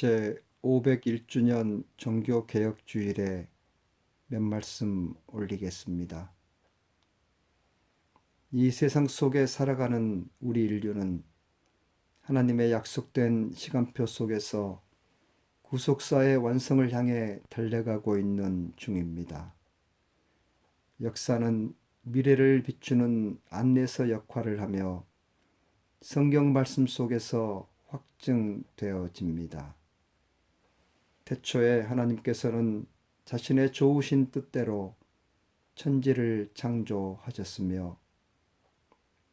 제 501주년 종교개혁 주일에 몇 말씀 올리겠습니다. 이 세상 속에 살아가는 우리 인류는 하나님의 약속된 시간표 속에서 구속사의 완성을 향해 달려가고 있는 중입니다. 역사는 미래를 비추는 안내서 역할을 하며 성경 말씀 속에서 확증되어집니다. 태초에 하나님께서는 자신의 좋으신 뜻대로 천지를 창조하셨으며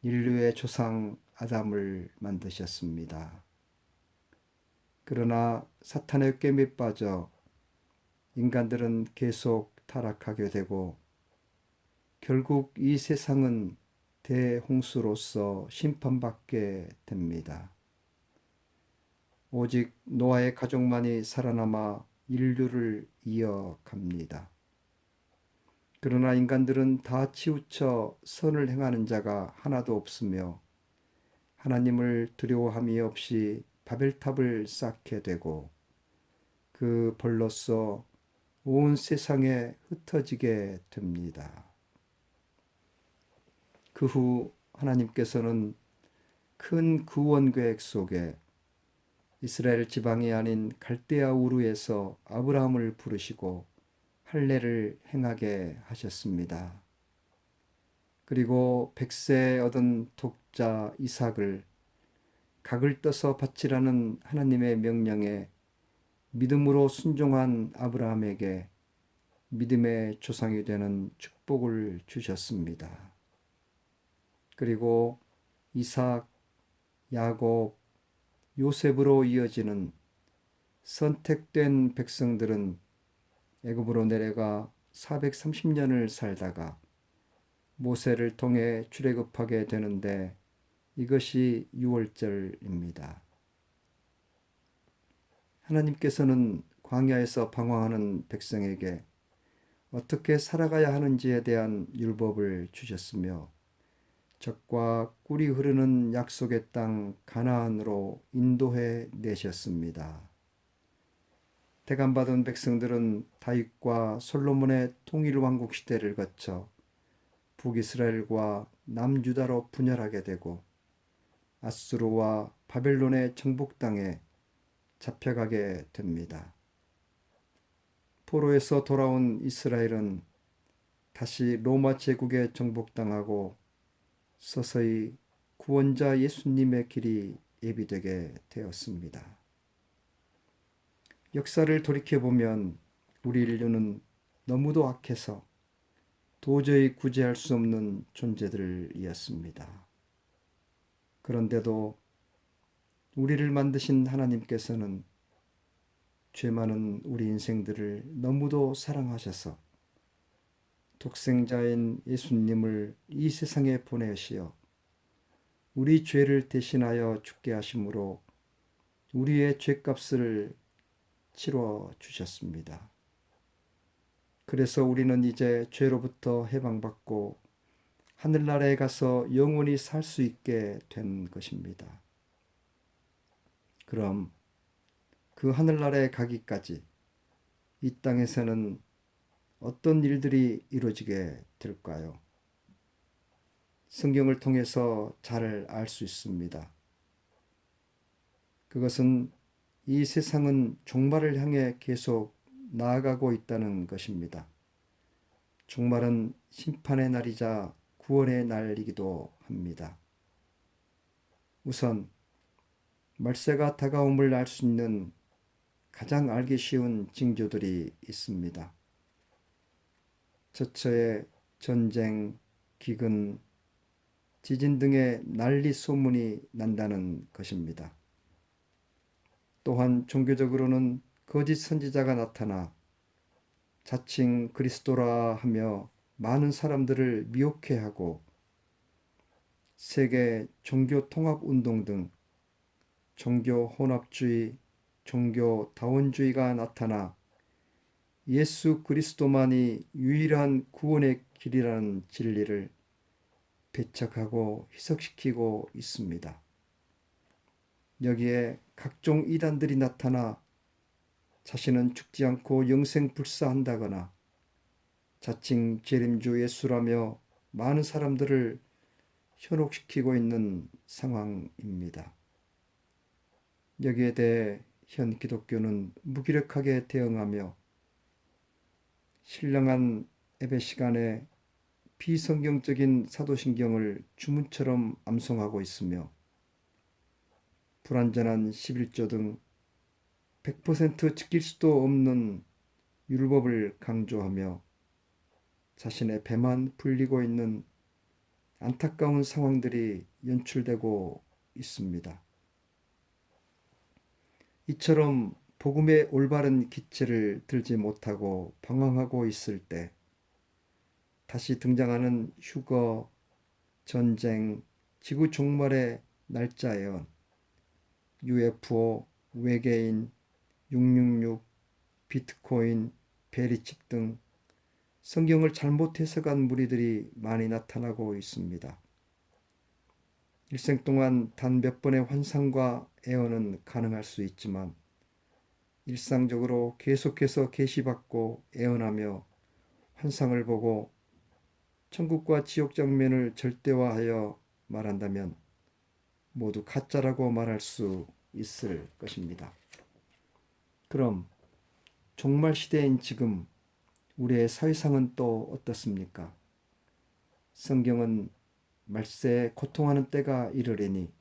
인류의 조상 아담을 만드셨습니다. 그러나 사탄의 꿰매 빠져 인간들은 계속 타락하게 되고 결국 이 세상은 대홍수로서 심판받게 됩니다. 오직 노아의 가족만이 살아남아 인류를 이어갑니다. 그러나 인간들은 다 치우쳐 선을 행하는 자가 하나도 없으며 하나님을 두려워함이 없이 바벨탑을 쌓게 되고 그 벌로써 온 세상에 흩어지게 됩니다. 그 후 하나님께서는 큰 구원 계획 속에 이스라엘 지방이 아닌 갈대아 우르에서 아브라함을 부르시고 할례를 행하게 하셨습니다. 그리고 백세 얻은 독자 이삭을 각을 떠서 바치라는 하나님의 명령에 믿음으로 순종한 아브라함에게 믿음의 조상이 되는 축복을 주셨습니다. 그리고 이삭, 야곱, 요셉으로 이어지는 선택된 백성들은 애굽으로 내려가 430년을 살다가 모세를 통해 출애굽하게 되는데 이것이 유월절입니다. 하나님께서는 광야에서 방황하는 백성에게 어떻게 살아가야 하는지에 대한 율법을 주셨으며 적과 꿀이 흐르는 약속의 땅 가나안으로 인도해 내셨습니다. 대감받은 백성들은 다윗과 솔로몬의 통일 왕국 시대를 거쳐 북이스라엘과 남유다로 분열하게 되고 아수르와 바벨론의 정복 땅에 잡혀가게 됩니다. 포로에서 돌아온 이스라엘은 다시 로마 제국에 정복당하고 서서히 구원자 예수님의 길이 예비되게 되었습니다. 역사를 돌이켜보면 우리 인류는 너무도 악해서 도저히 구제할 수 없는 존재들이었습니다. 그런데도 우리를 만드신 하나님께서는 죄 많은 우리 인생들을 너무도 사랑하셔서 독생자인 예수님을 이 세상에 보내시어 우리 죄를 대신하여 죽게 하심으로 우리의 죄값을 치러 주셨습니다. 그래서 우리는 이제 죄로부터 해방받고 하늘나라에 가서 영원히 살 수 있게 된 것입니다. 그럼 그 하늘나라에 가기까지 이 땅에서는 어떤 일들이 이루어지게 될까요? 성경을 통해서 잘 알 수 있습니다. 그것은 이 세상은 종말을 향해 계속 나아가고 있다는 것입니다. 종말은 심판의 날이자 구원의 날이기도 합니다. 우선 말세가 다가옴을 알 수 있는 가장 알기 쉬운 징조들이 있습니다. 처처의 전쟁, 기근, 지진 등의 난리 소문이 난다는 것입니다. 또한 종교적으로는 거짓 선지자가 나타나 자칭 그리스도라 하며 많은 사람들을 미혹해 하고 세계 종교 통합 운동 등 종교 혼합주의, 종교 다원주의가 나타나 예수 그리스도만이 유일한 구원의 길이라는 진리를 배척하고 희석시키고 있습니다. 여기에 각종 이단들이 나타나 자신은 죽지 않고 영생 불사한다거나 자칭 재림주 예수라며 많은 사람들을 현혹시키고 있는 상황입니다. 여기에 대해 현 기독교는 무기력하게 대응하며 신령한 예배 시간에 비성경적인 사도신경을 주문처럼 암송하고 있으며 불완전한 11조 등 100% 지킬 수도 없는 율법을 강조하며 자신의 배만 불리고 있는 안타까운 상황들이 연출되고 있습니다. 이처럼 복음의 올바른 기체를 들지 못하고 방황하고 있을 때 다시 등장하는 휴거, 전쟁, 지구 종말의 날짜 예언, UFO, 외계인, 666, 비트코인, 베리칩 등 성경을 잘못 해석한 무리들이 많이 나타나고 있습니다. 일생 동안 단 몇 번의 환상과 애언은 가능할 수 있지만 일상적으로 계속해서 계시받고 애언하며 환상을 보고 천국과 지옥 장면을 절대화하여 말한다면 모두 가짜라고 말할 수 있을 것입니다. 그럼 종말 시대인 지금 우리의 사회상은 또 어떻습니까? 성경은 말세에 고통하는 때가 이르리니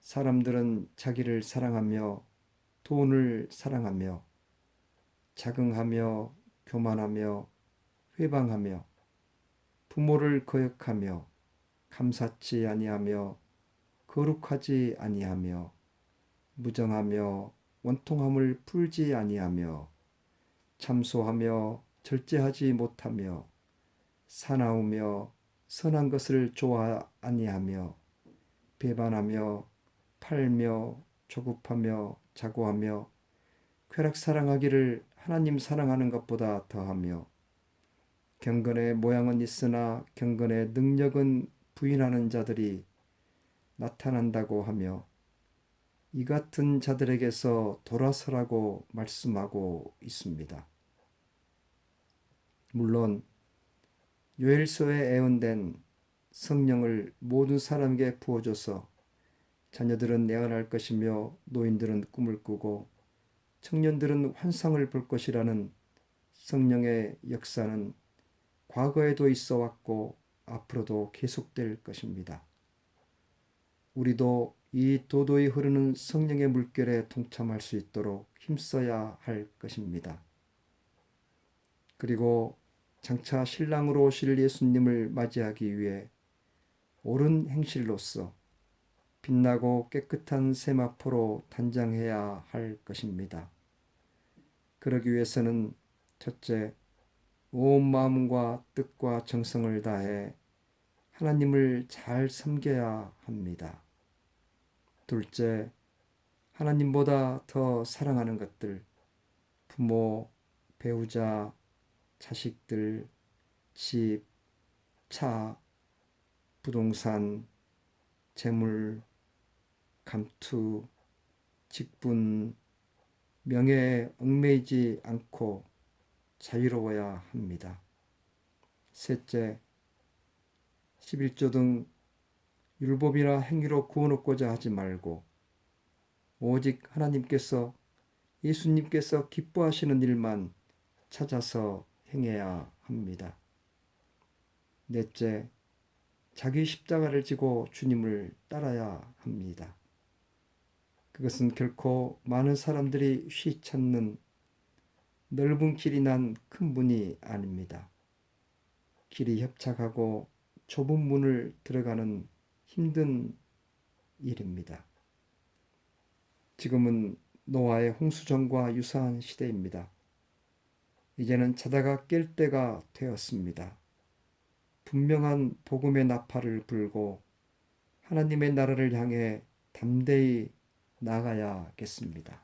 사람들은 자기를 사랑하며 돈을 사랑하며 자긍하며 교만하며 회방하며 부모를 거역하며 감사치 아니하며 거룩하지 아니하며 무정하며 원통함을 풀지 아니하며 참소하며 절제하지 못하며 사나우며 선한 것을 좋아 아니하며 배반하며 팔며 조급하며 자고하며 쾌락 사랑하기를 하나님 사랑하는 것보다 더하며 경건의 모양은 있으나 경건의 능력은 부인하는 자들이 나타난다고 하며 이 같은 자들에게서 돌아서라고 말씀하고 있습니다. 물론 요엘서에 애언된 성령을 모든 사람에게 부어줘서 자녀들은 내어날 것이며 노인들은 꿈을 꾸고 청년들은 환상을 볼 것이라는 성령의 역사는 과거에도 있어 왔고 앞으로도 계속될 것입니다. 우리도 이 도도히 흐르는 성령의 물결에 동참할 수 있도록 힘써야 할 것입니다. 그리고 장차 신랑으로 오실 예수님을 맞이하기 위해 옳은 행실로서 빛나고 깨끗한 세마포로 단장해야 할 것입니다. 그러기 위해서는 첫째, 온 마음과 뜻과 정성을 다해 하나님을 잘 섬겨야 합니다. 둘째, 하나님보다 더 사랑하는 것들, 부모, 배우자, 자식들, 집, 차, 부동산, 재물, 감투, 직분, 명예에 얽매이지 않고 자유로워야 합니다. 셋째, 11조 등 율법이나 행위로 구원 얻고자 하지 말고 오직 하나님께서 예수님께서 기뻐하시는 일만 찾아서 행해야 합니다. 넷째, 자기 십자가를 지고 주님을 따라야 합니다. 그것은 결코 많은 사람들이 휘찾는 넓은 길이 난 큰 문이 아닙니다. 길이 협착하고 좁은 문을 들어가는 힘든 일입니다. 지금은 노아의 홍수전과 유사한 시대입니다. 이제는 자다가 깰 때가 되었습니다. 분명한 복음의 나팔을 불고 하나님의 나라를 향해 담대히 나가야겠습니다.